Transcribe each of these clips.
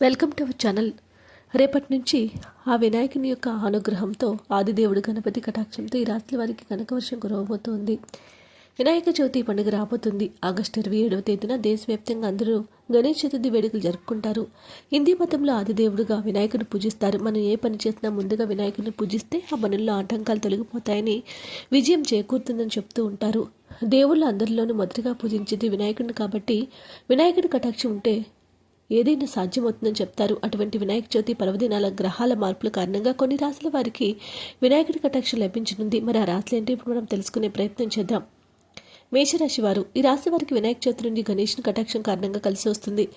Welcome to our channel. రేపటి నుంచి ఆ వినాయకుని యొక్క అనుగ్రహంతో ఆదిదేవుడు గణపతి కటాక్షంతో ఈ రాత్రి వారికి కనకవర్షం కురవబోతోంది. వినాయక చవితి పండుగ రాబోతుంది. ఆగస్టు ఇరవై ఏడవ తేదీన దేశవ్యాప్తంగా అందరూ గణేష్ చతుర్థి వేడుకలు జరుపుకుంటారు. హిందీ మతంలో ఆదిదేవుడుగా వినాయకుని పూజిస్తారు. మనం ఏ పని చేసినా ముందుగా వినాయకుని పూజిస్తే ఆ పనుల్లో ఆటంకాలు తొలగిపోతాయని విజయం చేకూరుతుందని చెప్తూ ఉంటారు. దేవుళ్ళు అందరిలోనూ మొదటిగా పూజించేది వినాయకుడిని కాబట్టి వినాయకుడి కటాక్షం ఉంటే ఏదైనా సాధ్యమవుతుందని చెప్తారు. అటువంటి వినాయక చవితి పర్వదినాల గ్రహాల మార్పుల కారణంగా కొన్ని రాశుల వారికి వినాయకుడి కటాక్షం లభించనుంది. మరి ఆ రాశులు ఏంటి? ఇప్పుడు మనం తెలుసుకునే ప్రయత్నం చేద్దాం. మేషరాశి వారు ఈ రాశి వారికి వినాయక చవితి నుండి గణేష్ని కటాక్షం కారణంగా కలిసి వస్తుంది.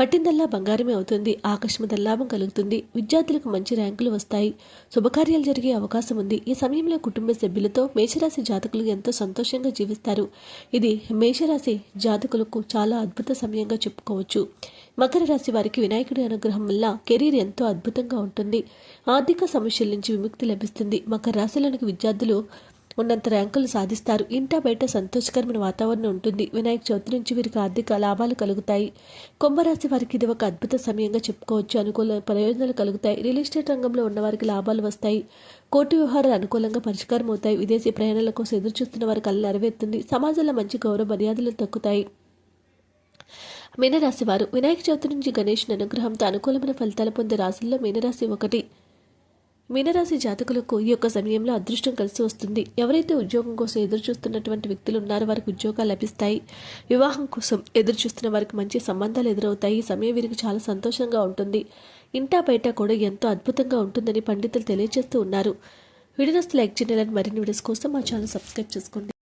పట్టిందల్లా బంగారమే అవుతుంది. ఆకస్మిక లాభం కలుగుతుంది. విద్యార్థులకు మంచి ర్యాంకులు వస్తాయి. శుభకార్యాలు జరిగే అవకాశం ఉంది. ఈ సమయంలో కుటుంబ సభ్యులతో మేషరాశి జాతకులు ఎంతో సంతోషంగా జీవిస్తారు. ఇది మేషరాశి జాతకులకు చాలా అద్భుత సమయంగా చెప్పుకోవచ్చు. మకర రాశి వారికి వినాయకుడి అనుగ్రహం వల్ల కెరీర్ ఎంతో అద్భుతంగా ఉంటుంది. ఆర్థిక సమస్యల నుంచి విముక్తి లభిస్తుంది. మకర రాశిలోనికి విద్యార్థులు ఉన్నంత ర్యాంకులు సాధిస్తారు. ఇంటా బయట సంతోషకరమైన వాతావరణం ఉంటుంది. వినాయక చవితి నుంచి వీరికి ఆర్థిక లాభాలు కలుగుతాయి. కుంభరాశి వారికి ఇది ఒక అద్భుత సమయంగా చెప్పుకోవచ్చు. అనుకూల ప్రయోజనాలు కలుగుతాయి. రియల్ ఎస్టేట్ రంగంలో ఉన్న వారికి లాభాలు వస్తాయి. కోర్టు వ్యవహారాలు అనుకూలంగా పరిష్కారం అవుతాయి. విదేశీ ప్రయాణాల కోసం ఎదురు చూస్తున్న వారి కళ్ళు నెరవేరుతుంది. సమాజంలో మంచి గౌరవ మర్యాదలు తగ్గుతాయి. మీనరాశి వారు వినాయక చవితి నుంచి గణేష్ అనుగ్రహంతో అనుకూలమైన ఫలితాలు పొందే రాశుల్లో మీనరాశి ఒకటి. మీనరాశి జాతకులకు ఈ యొక్క సమయంలో అదృష్టం కలిసి వస్తుంది. ఎవరైతే ఉద్యోగం కోసం ఎదురు చూస్తున్నటువంటి వ్యక్తులు ఉన్నారో వారికి ఉద్యోగాలు లభిస్తాయి. వివాహం కోసం ఎదురు చూస్తున్న వారికి మంచి సంబంధాలు ఎదురవుతాయి. ఈ సమయం వీరికి చాలా సంతోషంగా ఉంటుంది. ఇంటా బయట కూడా ఎంతో అద్భుతంగా ఉంటుందని పండితులు తెలియజేస్తూ ఉన్నారు. వీడియోస్ లైక్ చేయాలని మరిన్ని వీడియోస్ కోసం మా ఛానల్ సబ్స్క్రైబ్ చేసుకోండి.